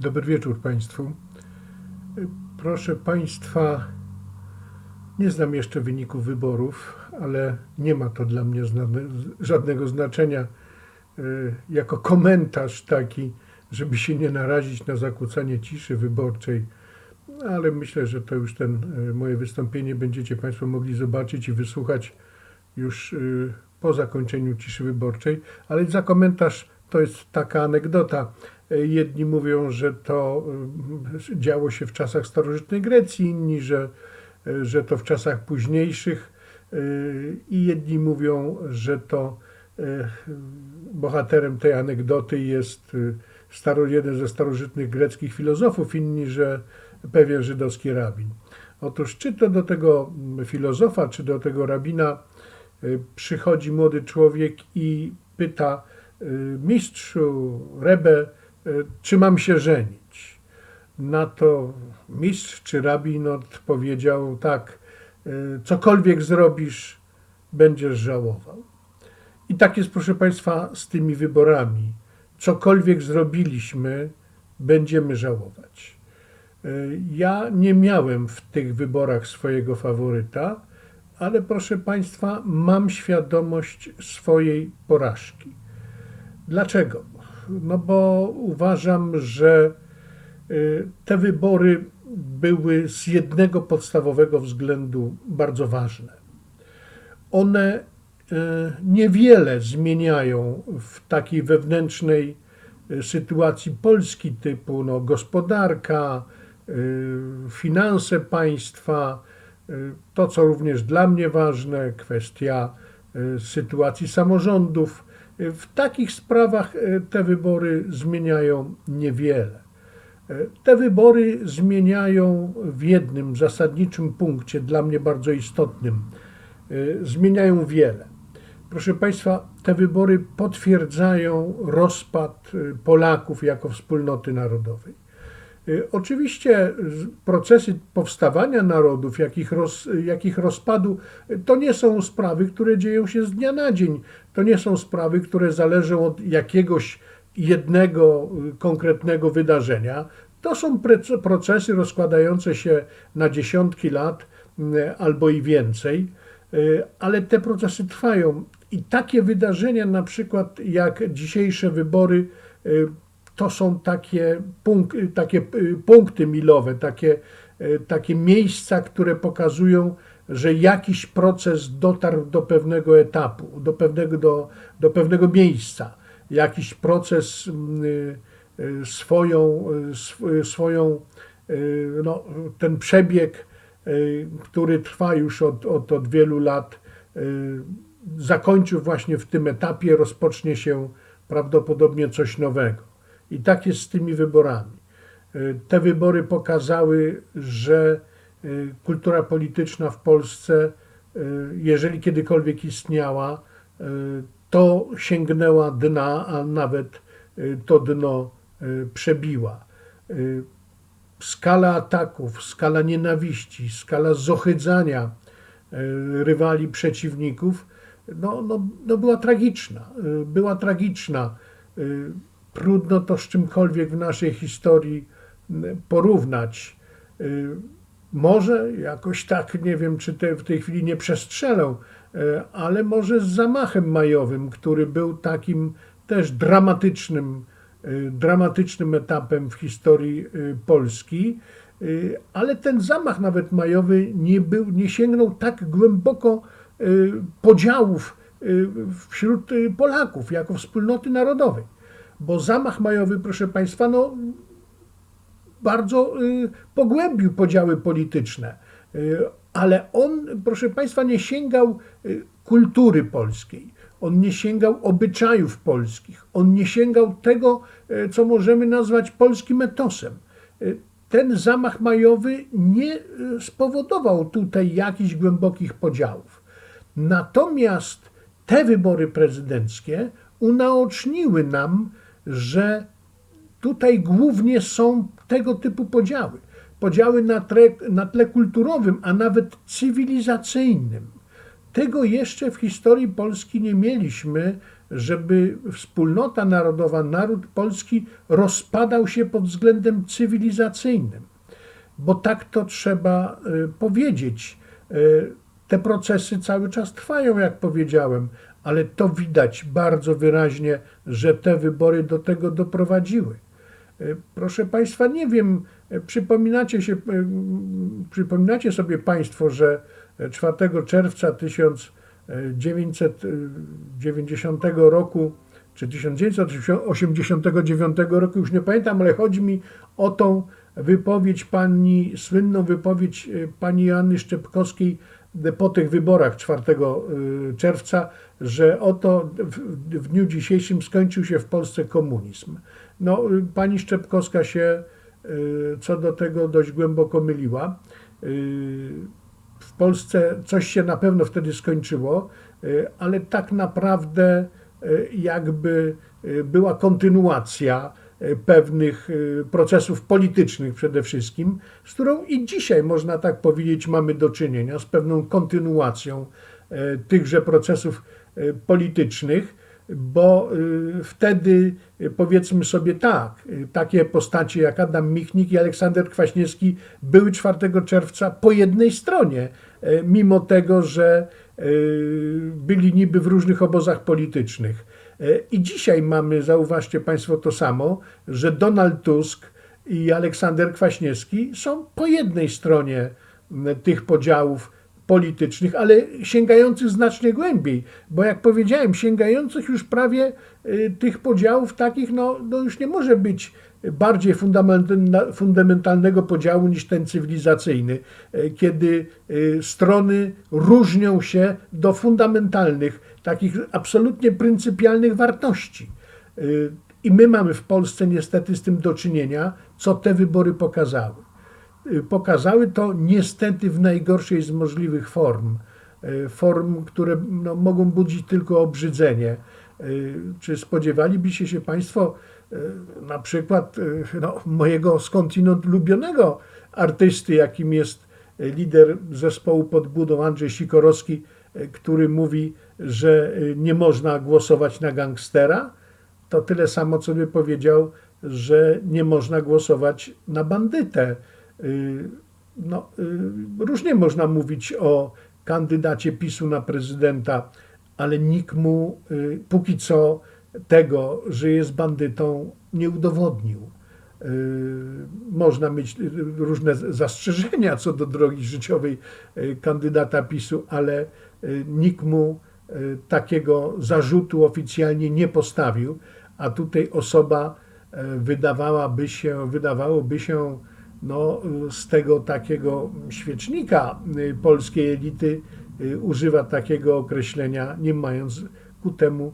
Dobry wieczór Państwu. Proszę Państwa, nie znam jeszcze wyników wyborów, ale nie ma to dla mnie żadnego znaczenia. Y, Jako komentarz taki, żeby się nie narazić na zakłócanie ciszy wyborczej, ale myślę, że to już ten y, moje wystąpienie będziecie Państwo mogli zobaczyć i wysłuchać już y, po zakończeniu ciszy wyborczej. Ale za komentarz to jest taka anegdota. Jedni mówią, że to y, działo się w czasach starożytnej Grecji, inni, że, że to w czasach późniejszych. y, I jedni mówią, że to y, bohaterem tej anegdoty jest staro, jeden ze starożytnych greckich filozofów, inni, że pewien żydowski rabin. Otóż czy to do tego filozofa, czy do tego rabina przychodzi młody człowiek i pyta mistrzu, rebę, y, czy mam się żenić? Na to mistrz czy rabin odpowiedział tak, y, cokolwiek zrobisz, będziesz żałował. I tak jest, proszę Państwa, z tymi wyborami. Cokolwiek zrobiliśmy, będziemy żałować. Y, Ja nie miałem w tych wyborach swojego faworyta, ale proszę Państwa, mam świadomość swojej porażki. Dlaczego? No bo uważam, że y, te wybory były z jednego podstawowego względu bardzo ważne. One y, niewiele zmieniają w takiej wewnętrznej y, sytuacji Polski typu no, gospodarka, finanse państwa, to co również dla mnie ważne, kwestia sytuacji samorządów. W takich sprawach y, te wybory zmieniają niewiele. Y, Te wybory zmieniają w jednym zasadniczym punkcie, dla mnie bardzo istotnym, y, zmieniają wiele. Proszę Państwa, te wybory potwierdzają rozpad Polaków jako wspólnoty narodowej. Y, Oczywiście procesy powstawania narodów, jak ich, roz, jak ich rozpadu, y, to nie są sprawy, które dzieją się z dnia na dzień. To nie są sprawy, które zależą od jakiegoś jednego y, konkretnego wydarzenia. To są procesy rozkładające się na dziesiątki lat albo i więcej, ale te procesy trwają. I takie wydarzenia, na przykład jak dzisiejsze wybory, to są takie, punk- takie y, punkty milowe, takie, y, takie miejsca, które pokazują, że jakiś proces dotarł do pewnego etapu, do pewnego, do, do pewnego miejsca. Jakiś proces mm, y, swoją, sw- swoją no, ten przebieg, który trwa już od, od, od wielu lat, zakończył właśnie w tym etapie, rozpocznie się prawdopodobnie coś nowego. I tak jest z tymi wyborami. Y, Te wybory pokazały, że y, kultura polityczna w Polsce, y, jeżeli kiedykolwiek istniała, to sięgnęła dna, a nawet to dno przebiła. Skala ataków, skala nienawiści, skala zohydzania rywali, przeciwników, no, no, no była tragiczna. Była tragiczna. Trudno to z czymkolwiek w naszej historii porównać. Y, Może jakoś tak, nie wiem, czy te, w tej chwili nie przestrzelę, y, ale może z zamachem majowym, który był takim też dramatycznym, y, dramatycznym etapem w historii Polski. Ale ten zamach nawet majowy nie, był, nie sięgnął tak głęboko podziałów wśród Polaków jako wspólnoty narodowej. Bo zamach majowy, proszę Państwa, no, bardzo y, pogłębił podziały polityczne, Y, ale on, proszę Państwa, nie sięgał y, kultury polskiej, on nie sięgał obyczajów polskich, on nie sięgał tego, y, co możemy nazwać polskim etosem. Y, Ten zamach majowy nie y, spowodował tutaj jakichś głębokich podziałów. Natomiast te wybory prezydenckie unaoczniły nam, że tutaj głównie są tego typu podziały. Podziały na tle, na tle kulturowym, a nawet cywilizacyjnym. Tego jeszcze w historii Polski nie mieliśmy, żeby wspólnota narodowa, naród polski rozpadał się pod względem cywilizacyjnym. Bo tak to trzeba y, powiedzieć. Y, Te procesy cały czas trwają, jak powiedziałem, ale to widać bardzo wyraźnie, że te wybory do tego doprowadziły. Y, Proszę Państwa, nie wiem, y, przypominacie, się, y, przypominacie sobie Państwo, że 4 czerwca 1990 roku czy 1989 roku, już nie pamiętam, ale chodzi mi o tą wypowiedź pani, słynną wypowiedź pani Joanny Szczepkowskiej po tych wyborach 4 czerwca, że oto w, w dniu dzisiejszym skończył się w Polsce komunizm. No, pani Szczepkowska się co do tego dość głęboko myliła. W Polsce coś się na pewno wtedy skończyło, ale tak naprawdę jakby była kontynuacja pewnych procesów politycznych przede wszystkim, z którą i dzisiaj można tak powiedzieć mamy do czynienia, z pewną kontynuacją tychże procesów politycznych, bo wtedy powiedzmy sobie tak, takie postacie jak Adam Michnik i Aleksander Kwaśniewski były 4 czerwca po jednej stronie, mimo tego, że byli niby w różnych obozach politycznych. I dzisiaj mamy, zauważcie Państwo to samo, że Donald Tusk i Aleksander Kwaśniewski są po jednej stronie tych podziałów politycznych, ale sięgających znacznie głębiej, bo jak powiedziałem, sięgających już prawie tych podziałów takich, no, no już nie może być bardziej fundamentalnego podziału niż ten cywilizacyjny, kiedy strony różnią się do fundamentalnych, takich absolutnie pryncypialnych wartości. I my mamy w Polsce niestety z tym do czynienia, co te wybory pokazały. Pokazały to niestety w najgorszej z możliwych form. Form, które no, mogą budzić tylko obrzydzenie. Czy spodziewalibyście się Państwo, na przykład no, mojego skądinąd lubionego artysty, jakim jest lider zespołu pod budą Andrzej Sikorowski, który mówi, że nie można głosować na gangstera, to tyle samo, co by powiedział, że nie można głosować na bandytę. No, różnie można mówić o kandydacie PiSu na prezydenta, ale nikt mu póki co tego, że jest bandytą, nie udowodnił. Można mieć różne zastrzeżenia co do drogi życiowej kandydata PiSu, ale nikt mu takiego zarzutu oficjalnie nie postawił, a tutaj osoba wydawałaby się, wydawałoby się no, z tego takiego świecznika polskiej elity używa takiego określenia, nie mając ku temu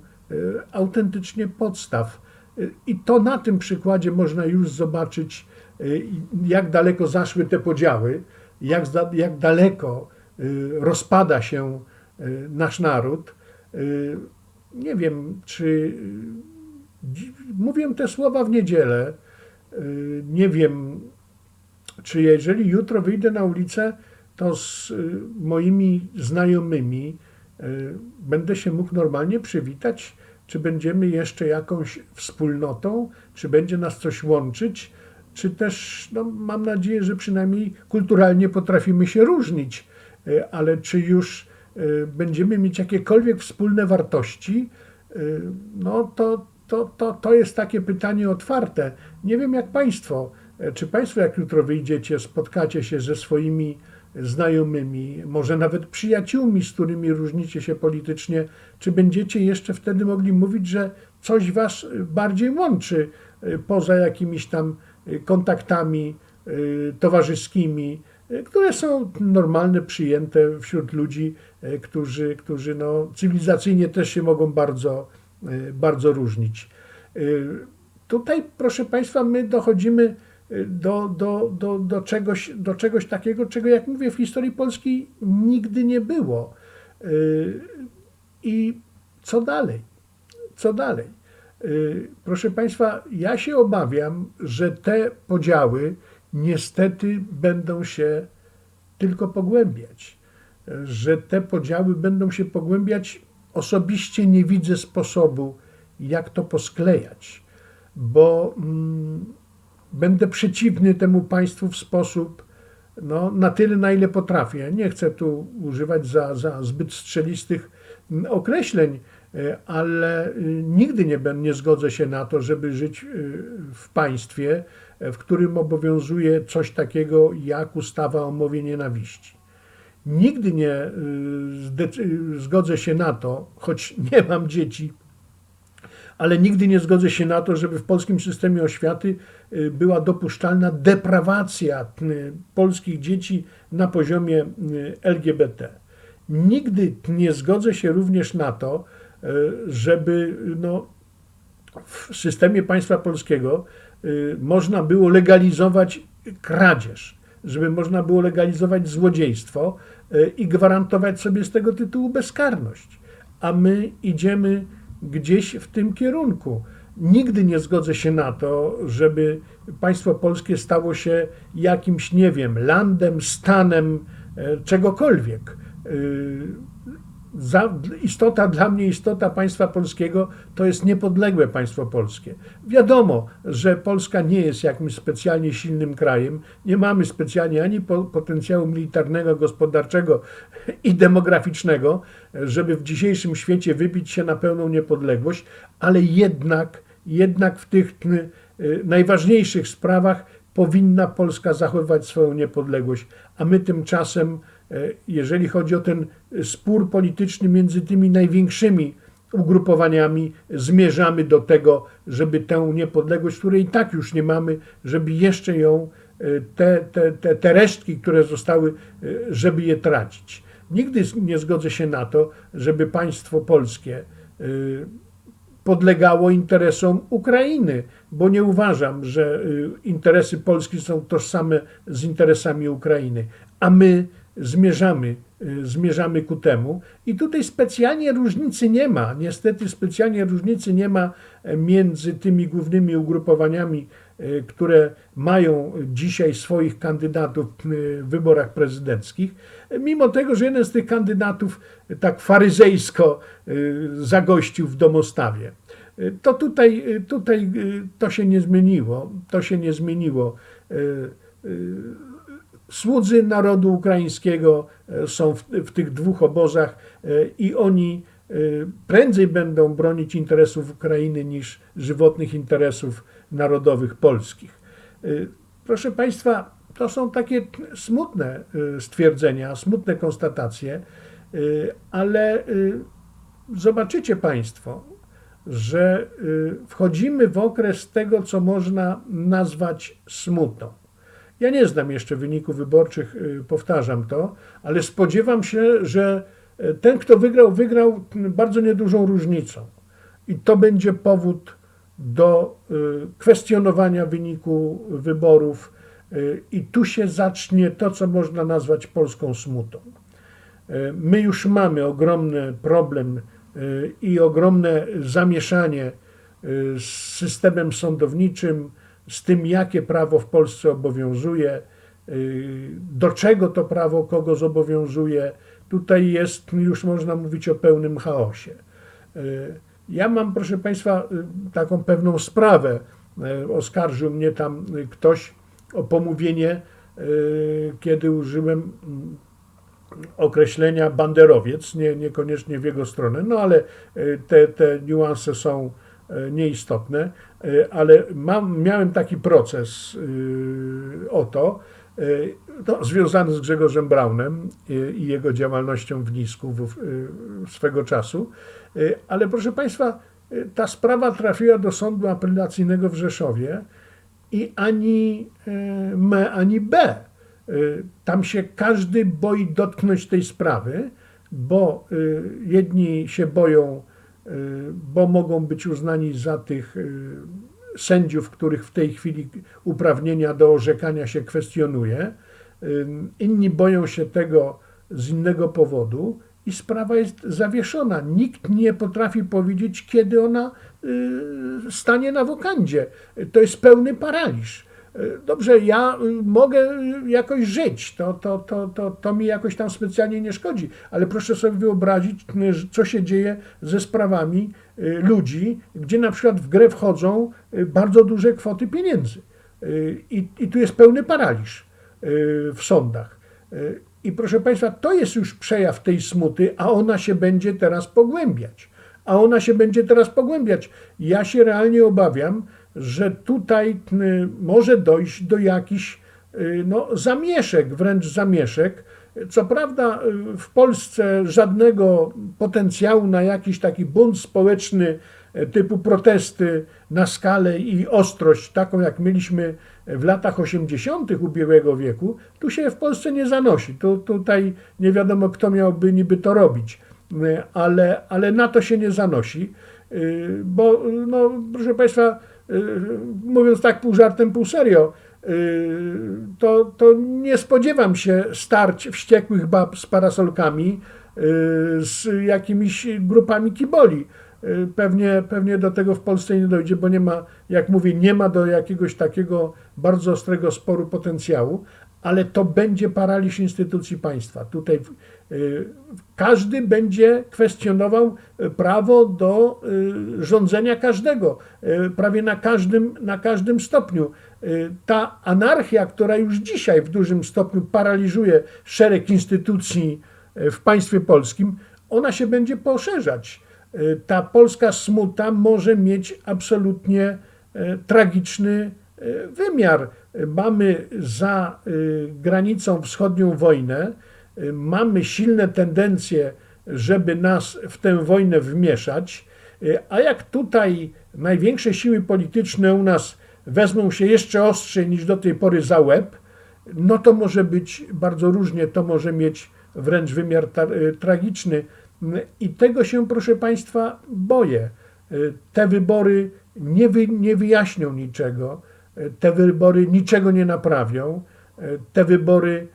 autentycznie podstaw. I to na tym przykładzie można już zobaczyć, jak daleko zaszły te podziały, jak, jak daleko rozpada się nasz naród. Nie wiem, czy mówię te słowa w niedzielę. Nie wiem, czy jeżeli jutro wyjdę na ulicę, to z moimi znajomymi będę się mógł normalnie przywitać, czy będziemy jeszcze jakąś wspólnotą, czy będzie nas coś łączyć, czy też no, mam nadzieję, że przynajmniej kulturalnie potrafimy się różnić, ale czy już będziemy mieć jakiekolwiek wspólne wartości, no to, to, to, to jest takie pytanie otwarte. Nie wiem jak Państwo, czy Państwo jak jutro wyjdziecie, spotkacie się ze swoimi znajomymi, może nawet przyjaciółmi, z którymi różnicie się politycznie, czy będziecie jeszcze wtedy mogli mówić, że coś Was bardziej łączy poza jakimiś tam kontaktami towarzyskimi, które są normalne, przyjęte wśród ludzi, którzy, którzy no, cywilizacyjnie też się mogą bardzo, bardzo różnić. Tutaj, proszę Państwa, my dochodzimy do, do, do, do, czegoś, do czegoś takiego, czego, jak mówię, w historii Polski nigdy nie było. I co dalej? Co dalej? Proszę Państwa, ja się obawiam, że te podziały niestety będą się tylko pogłębiać. że te podziały będą się pogłębiać, osobiście nie widzę sposobu, jak to posklejać, bo mm, będę przeciwny temu państwu w sposób no, na tyle, na ile potrafię. Nie chcę tu używać za, za zbyt strzelistych mm, określeń, ale y, nigdy nie, nie zgodzę się na to, żeby żyć y, w państwie, w którym obowiązuje coś takiego jak ustawa o mowie nienawiści. Nigdy nie zgodzę się na to, choć nie mam dzieci, ale nigdy nie zgodzę się na to, żeby w polskim systemie oświaty y, była dopuszczalna deprawacja y, polskich dzieci na poziomie y, LGBT. Nigdy nie zgodzę się również na to, żeby no, w systemie państwa polskiego można było legalizować kradzież, żeby można było legalizować złodziejstwo i gwarantować sobie z tego tytułu bezkarność. A my idziemy gdzieś w tym kierunku. Nigdy nie zgodzę się na to, żeby państwo polskie stało się jakimś, nie wiem, landem, stanem, e, czegokolwiek. Za, istota dla mnie, istota państwa polskiego to jest niepodległe państwo polskie. Wiadomo, że Polska nie jest jakimś specjalnie silnym krajem. Nie mamy specjalnie ani po, potencjału militarnego, gospodarczego i demograficznego, żeby w dzisiejszym świecie wybić się na pełną niepodległość, ale jednak, jednak w tych y, najważniejszych sprawach powinna Polska zachowywać swoją niepodległość, a my tymczasem jeżeli chodzi o ten spór polityczny między tymi największymi ugrupowaniami, zmierzamy do tego, żeby tę niepodległość, której i tak już nie mamy, żeby jeszcze ją, e, te, te, te, te resztki, które zostały, e, żeby je tracić. Nigdy nie zgodzę się na to, żeby państwo polskie podlegało interesom Ukrainy, bo nie uważam, że interesy Polski są tożsame z interesami Ukrainy, a my zmierzamy, y, zmierzamy ku temu. I tutaj specjalnie różnicy nie ma. Niestety specjalnie różnicy nie ma e, między tymi głównymi ugrupowaniami, e, które mają dzisiaj swoich kandydatów w wyborach prezydenckich. Mimo tego, że jeden z tych kandydatów tak faryzejsko e, zagościł w domostawie. To tutaj, tutaj to się nie zmieniło. To się nie zmieniło Słudzy narodu ukraińskiego e, są w, w, tych dwóch obozach e, i oni e, prędzej będą bronić interesów Ukrainy niż żywotnych interesów narodowych polskich. Proszę Państwa, to są takie smutne stwierdzenia, smutne konstatacje, ale zobaczycie Państwo, że wchodzimy w okres tego, co można nazwać smutą. Ja nie znam jeszcze wyników wyborczych, y, powtarzam to, ale spodziewam się, że y, ten, kto wygrał, wygrał bardzo niedużą różnicą. I to będzie powód do y, kwestionowania wyniku wyborów. I tu się zacznie to, co można nazwać polską smutą. My już mamy ogromny problem i ogromne zamieszanie z systemem sądowniczym, z tym, jakie prawo w Polsce obowiązuje, y, do czego to prawo kogo zobowiązuje. Tutaj jest, już można mówić o pełnym chaosie. Y, ja mam, proszę Państwa, y, taką pewną sprawę. Oskarżył mnie tam ktoś o pomówienie, kiedy użyłem mm, określenia banderowiec, nie, niekoniecznie w jego stronę, no ale te, te niuanse są nieistotne, e, ale mam, miałem taki proces e, o to, no, związany z Grzegorzem Braunem i jego działalnością w Nisku swego czasu. Ale proszę Państwa, ta sprawa trafiła do sądu apelacyjnego w Rzeszowie i ani M, ani B. Tam się każdy boi dotknąć tej sprawy, bo jedni się boją bo mogą być uznani za tych y, sędziów, których w tej chwili uprawnienia do orzekania się kwestionuje. Y, inni boją się tego z innego powodu i sprawa jest zawieszona. Nikt nie potrafi powiedzieć, kiedy ona stanie na wokandzie. To jest pełny paraliż. Dobrze, ja y, mogę y, jakoś żyć, to, to, to, to, to mi jakoś tam specjalnie nie szkodzi, ale proszę sobie wyobrazić, y, co się dzieje ze sprawami ludzi, gdzie na przykład w grę wchodzą bardzo duże kwoty pieniędzy. I, i tu jest pełny paraliż w sądach. I proszę Państwa, to jest już przejaw tej smuty, a ona się będzie teraz pogłębiać. A ona się będzie teraz pogłębiać. Ja się realnie obawiam, że tutaj y, może dojść do jakichś y, no, zamieszek, wręcz zamieszek. Co prawda y, w Polsce żadnego potencjału na jakiś taki bunt społeczny typu protesty na skalę i ostrość, taką jak mieliśmy w latach 80. ubiegłego wieku, tu się w Polsce nie zanosi. Tu, tutaj nie wiadomo, kto miałby niby to robić, ale, ale na to się nie zanosi, bo no, proszę Państwa, mówiąc tak pół żartem, pół serio, y, to, to nie spodziewam się starć wściekłych bab z parasolkami, y, z jakimiś grupami kiboli. Y, Pewnie, pewnie do tego w Polsce nie dojdzie, bo nie ma, jak mówię, nie ma do jakiegoś takiego bardzo ostrego sporu potencjału, ale to będzie paraliż instytucji państwa. Tutaj y, każdy będzie kwestionował y, prawo do y, rządzenia każdego, y, prawie na każdym, na każdym stopniu. Y, Ta anarchia, która już dzisiaj w dużym stopniu paraliżuje szereg instytucji y, w państwie polskim, ona się będzie poszerzać. Y, Ta polska smuta może mieć absolutnie y, tragiczny y, wymiar. Y, Mamy za y, granicą wschodnią wojnę, y, mamy silne tendencje, żeby nas w tę wojnę wmieszać, a jak tutaj największe siły polityczne u nas wezmą się jeszcze ostrzej niż do tej pory za łeb, no to może być bardzo różnie, to może mieć wręcz wymiar ta, y, tragiczny. I tego się, proszę Państwa, boję. Te wybory nie, wy, nie wyjaśnią niczego, te wybory niczego nie naprawią, te wybory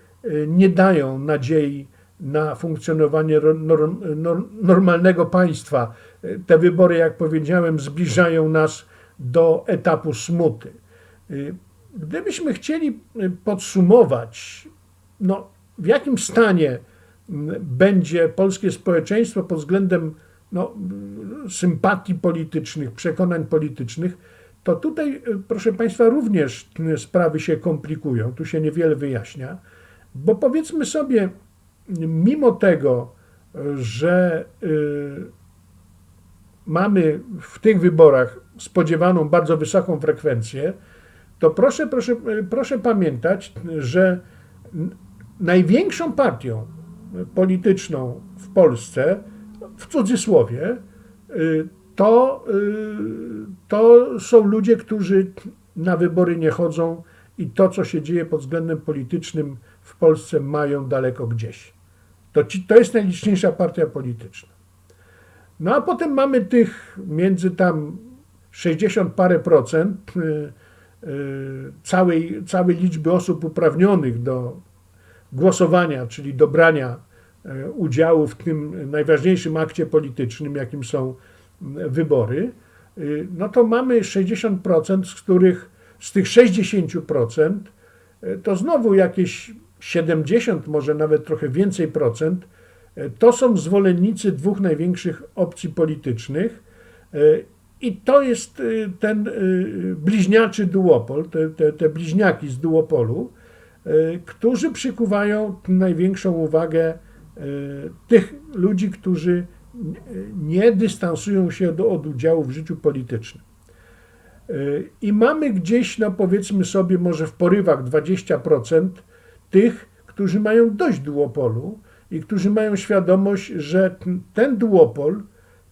nie dają nadziei na funkcjonowanie norm, norm, normalnego państwa. Y, Te wybory, jak powiedziałem, zbliżają nas do etapu smuty. Y, Gdybyśmy chcieli y, podsumować, no, w jakim stanie będzie polskie społeczeństwo pod względem no, sympatii politycznych, przekonań politycznych, to tutaj, y, proszę Państwa, również y, sprawy się komplikują. Tu się niewiele wyjaśnia, bo powiedzmy sobie, mimo tego, że y, mamy w tych wyborach spodziewaną bardzo wysoką frekwencję, to proszę, proszę, proszę pamiętać, że największą partią polityczną w Polsce, w cudzysłowie, y, to, y, to są ludzie, którzy na wybory nie chodzą i to, co się dzieje pod względem politycznym w Polsce, mają daleko gdzieś. To, ci, to jest najliczniejsza partia polityczna. No a potem mamy tych między tam 60 parę procent y, y, całej, całej liczby osób uprawnionych do głosowania, czyli do brania y, udziału w tym najważniejszym akcie politycznym, jakim są wybory, y, no to mamy 60%, z których z tych 60% y, to znowu jakieś 70, może nawet trochę więcej procent, y, to są zwolennicy dwóch największych opcji politycznych. y, I to jest y, ten bliźniaczy duopol, te, te, te bliźniaki z duopolu, którzy przykuwają największą uwagę tych ludzi, którzy nie dystansują się do, od udziału w życiu politycznym. I mamy gdzieś, no powiedzmy sobie, może w porywach 20% tych, którzy mają dość duopolu i którzy mają świadomość, że ten duopol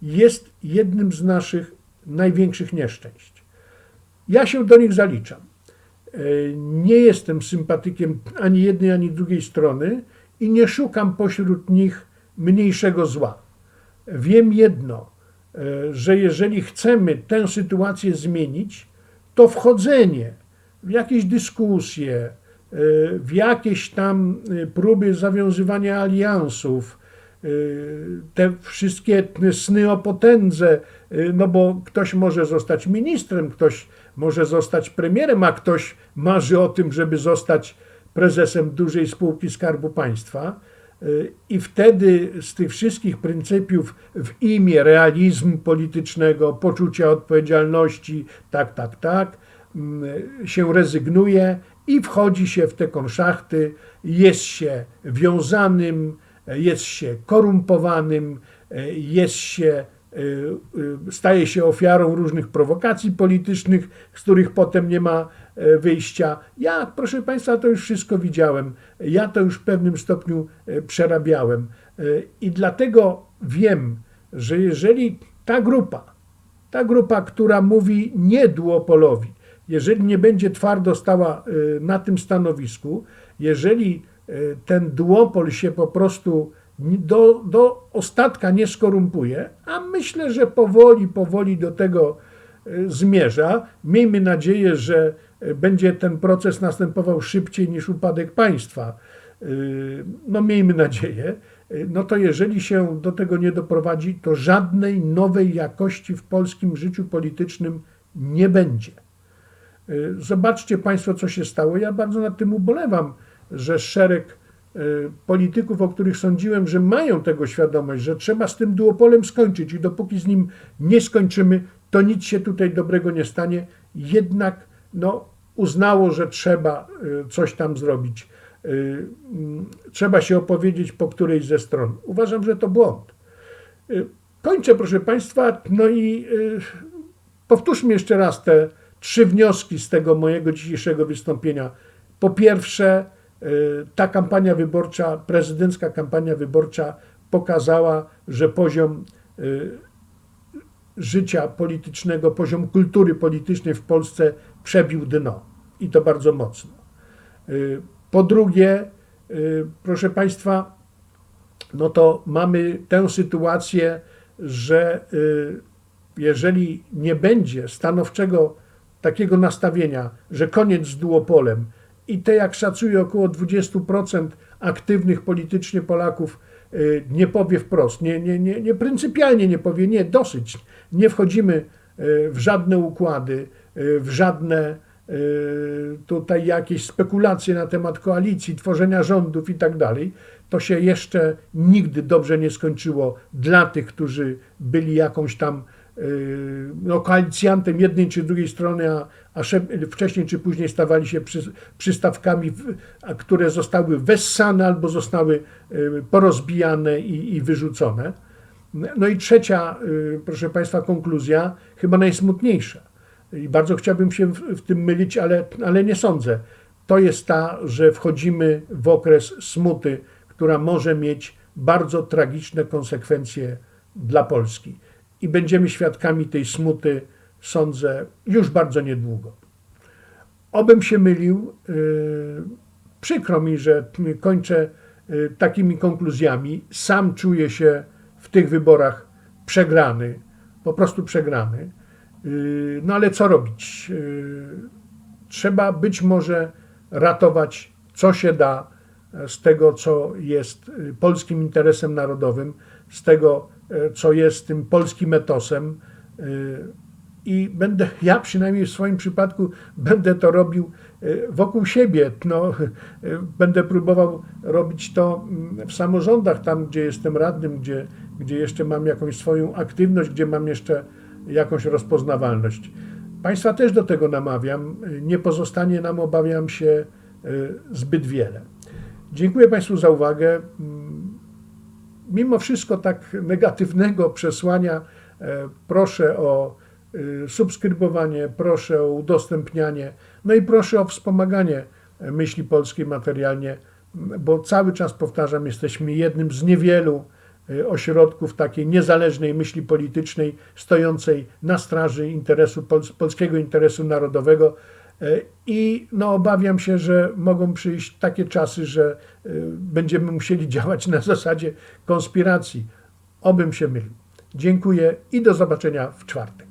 jest jednym z naszych największych nieszczęść. Ja się do nich zaliczam. Y, Nie jestem sympatykiem ani jednej, ani drugiej strony i nie szukam pośród nich mniejszego zła. Wiem jedno, e, że jeżeli chcemy tę sytuację zmienić, to wchodzenie w jakieś dyskusje, e, w jakieś tam e, próby zawiązywania aliansów, y, te wszystkie sny o potędze, no bo ktoś może zostać ministrem, ktoś może zostać premierem, a ktoś marzy o tym, żeby zostać prezesem dużej spółki Skarbu Państwa. I wtedy z tych wszystkich pryncypiów w imię realizmu politycznego, poczucia odpowiedzialności, tak, tak, tak, mm, się rezygnuje i wchodzi się w te konszachty, jest się wiązanym, jest się korumpowanym, jest się, y, y, staje się ofiarą różnych prowokacji politycznych, z których potem nie ma e, wyjścia. Ja, proszę Państwa, to już wszystko widziałem. Ja to już w pewnym stopniu e, przerabiałem. E, I dlatego wiem, że jeżeli ta grupa, ta grupa, która mówi nie duopolowi, jeżeli nie będzie twardo stała y, na tym stanowisku, jeżeli y, ten duopol się po prostu do, do ostatka nie skorumpuje, a myślę, że powoli, powoli do tego y, zmierza. Miejmy nadzieję, że będzie ten proces następował szybciej niż upadek państwa. No miejmy nadzieję. No to jeżeli się do tego nie doprowadzi, to żadnej nowej jakości w polskim życiu politycznym nie będzie. Y, Zobaczcie Państwo, co się stało. Ja bardzo nad tym ubolewam, że szereg y, polityków, o których sądziłem, że mają tego świadomość, że trzeba z tym duopolem skończyć i dopóki z nim nie skończymy, to nic się tutaj dobrego nie stanie, jednak no, uznało, że trzeba y, coś tam zrobić. Mm, Trzeba się opowiedzieć po którejś ze stron. Uważam, że to błąd. Kończę, proszę Państwa, no i powtórzmy jeszcze raz te trzy wnioski z tego mojego dzisiejszego wystąpienia. Po pierwsze, y, ta kampania wyborcza, prezydencka kampania wyborcza pokazała, że poziom y, życia politycznego, poziom kultury politycznej w Polsce przebił dno i to bardzo mocno. Y, Po drugie, proszę Państwa, no to mamy tę sytuację, że jeżeli nie będzie stanowczego takiego nastawienia, że koniec z duopolem. I te, jak szacuje, około 20% aktywnych politycznie Polaków y, nie powie wprost, nie, nie, nie, nie pryncypialnie nie powie, nie, dosyć, nie wchodzimy y, w żadne układy, y, w żadne tutaj jakieś spekulacje na temat koalicji, tworzenia rządów i tak dalej, to się jeszcze nigdy dobrze nie skończyło dla tych, którzy byli jakąś tam no, koalicjantem jednej czy drugiej strony, a, a wcześniej czy później stawali się przy, przystawkami, które zostały wessane albo zostały y, porozbijane i, i wyrzucone. No i trzecia, y, proszę Państwa, konkluzja, chyba najsmutniejsza. I bardzo chciałbym się w, w tym mylić, ale, ale nie sądzę. To jest ta, że wchodzimy w okres smuty, która może mieć bardzo tragiczne konsekwencje dla Polski. I będziemy świadkami tej smuty, sądzę, już bardzo niedługo. Obym się mylił. Yy, przykro mi, że kończę yy, takimi konkluzjami. Sam czuję się w tych wyborach przegrany, po prostu przegrany. Yy, No ale co robić? Trzeba być może ratować, co się da z tego, co jest y, polskim interesem narodowym, z tego, co jest tym polskim etosem. Y, I będę, ja przynajmniej w swoim przypadku, będę to robił y, wokół siebie. No, będę próbował robić to mm, w samorządach, tam gdzie jestem radnym, gdzie, gdzie jeszcze mam jakąś swoją aktywność, gdzie mam jeszcze jakąś rozpoznawalność. Państwa też do tego namawiam. Nie pozostanie nam, obawiam się, zbyt wiele. Dziękuję Państwu za uwagę. Mimo wszystko tak negatywnego przesłania, e, proszę o y, subskrybowanie, proszę o udostępnianie, no i proszę o wspomaganie e, myśli polskiej materialnie, bo cały czas powtarzam, jesteśmy jednym z niewielu ośrodków takiej niezależnej myśli politycznej, stojącej na straży interesu, pols- polskiego interesu narodowego. E, I no, obawiam się, że mogą przyjść takie czasy, że y, będziemy musieli działać na zasadzie konspiracji. Obym się mylił. Dziękuję i do zobaczenia w czwartek.